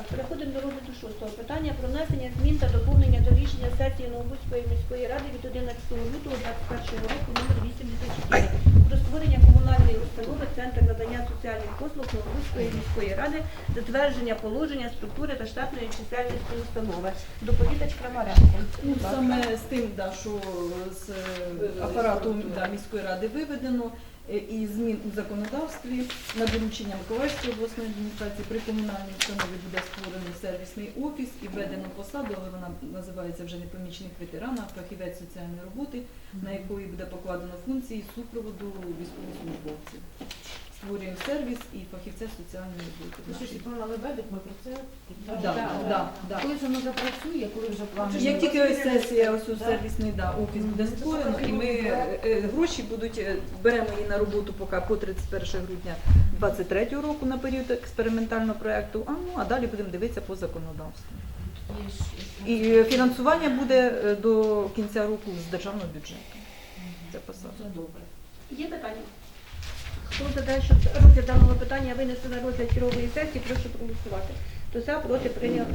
Так, переходимо до розгляду шостого питання про внесення змін та доповнення до рішення сесії Новобузької міської ради від 11 лютого 2021 року номер 84 про створення комунальної установи Центр надання соціальних послуг Новобузької міської ради, затвердження положення, структури та штатної чисельності установи. Доповідач Крамаренко. Ну, саме з тим, да, що з е, апарату да, міської ради виведено і змін у законодавстві на доручення Миколаївської обласної адміністрації при комунальній установі буде створений сервісний офіс і введено посаду, але вона називається вже не помічник ветерана, а фахівець соціальної роботи, на якої буде покладено функції супроводу військовослужбовців. Створюємо сервіс і фахівця соціальної роботи. Ну, що ж, Лебедик, ми про це Да, да, да. Коли ж воно запрацює, коли вже план? Як тільки ось сесія, ось у сервісний да, офіс буде створено, і ми е, е, гроші будуть, е, беремо її на роботу поки по 31 грудня 2023 року на період експериментального проєкту, а, ну, а далі будемо дивитися по законодавству. І е, фінансування буде е, до кінця року з державного бюджету. Це посада. Це добре. Є питання? Хто за те, щоб розгляд даного питання винесено на розгляд чергової сесії, прошу проголосувати. То за, проти, прийнято